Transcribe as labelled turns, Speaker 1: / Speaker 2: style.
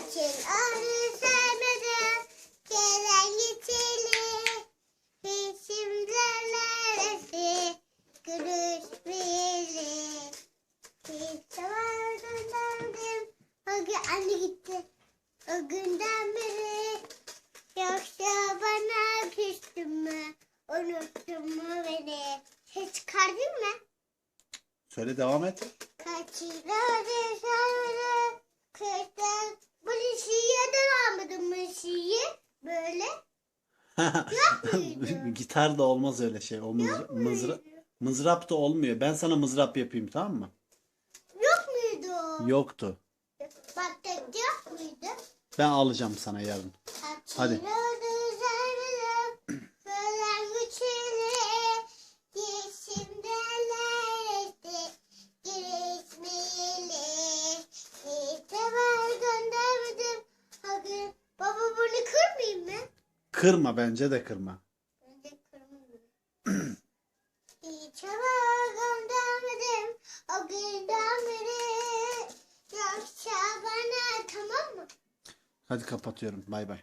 Speaker 1: Kaçın onu sevmedim. Gelen geçeli. Resimler neresi? Görüşmeyeli. Hiç zaman gönderdim. O gün anne gitti. O günden beri. Yoksa bana küstün mü? Unuttun mu beni? Hiç çıkardın mı?
Speaker 2: Söyle devam et.
Speaker 1: Kaçıları böyle muydu?
Speaker 2: Gitar da olmaz öyle şey. O mızra, mızra, mızrap da olmuyor. Ben sana mızrap yapayım tamam mı?
Speaker 1: yok muydu?
Speaker 2: Yoktu.
Speaker 1: Baktık yok muydu?
Speaker 2: Ben alacağım sana yarın. Hadi. Kırma bence de kırma.
Speaker 1: Hiç hava göndermedim o günden beri Yoksa bana tamam mı?
Speaker 2: Hadi kapatıyorum. Bay bay.